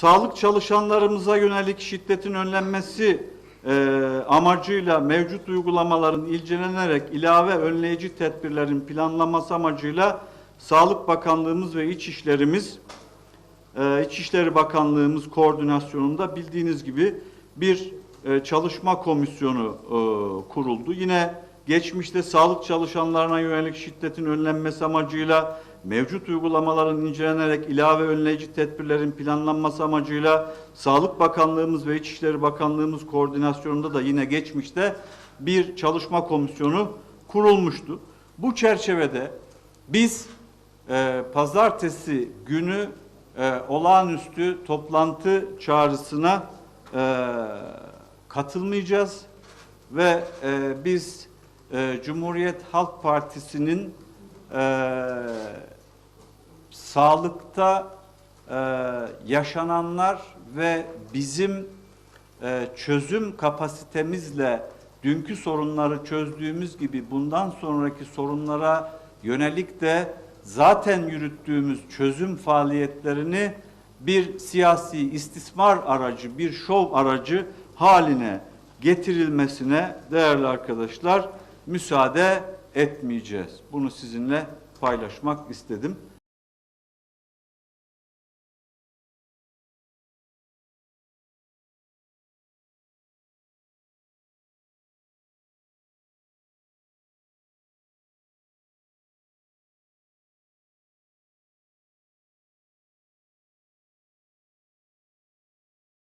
sağlık çalışanlarımıza yönelik şiddetin önlenmesi e, amacıyla mevcut uygulamaların incelenerek ilave önleyici tedbirlerin planlanması amacıyla Sağlık Bakanlığımız ve İçişlerimiz e, İçişleri Bakanlığımız koordinasyonunda bildiğiniz gibi bir e, çalışma komisyonu e, kuruldu. Yine geçmişte sağlık çalışanlarına yönelik şiddetin önlenmesi amacıyla mevcut uygulamaların incelenerek ilave önleyici tedbirlerin planlanması amacıyla Sağlık Bakanlığımız ve İçişleri Bakanlığımız koordinasyonunda da yine geçmişte bir çalışma komisyonu kurulmuştu. Bu çerçevede biz e, pazartesi günü e, olağanüstü toplantı çağrısına e, katılmayacağız ve e, biz e, Cumhuriyet Halk Partisi'nin e, sağlıkta e, yaşananlar ve bizim e, çözüm kapasitemizle dünkü sorunları çözdüğümüz gibi bundan sonraki sorunlara yönelik de zaten yürüttüğümüz çözüm faaliyetlerini bir siyasi istismar aracı, bir şov aracı haline getirilmesine değerli arkadaşlar müsaade etmeyeceğiz. Bunu sizinle paylaşmak istedim.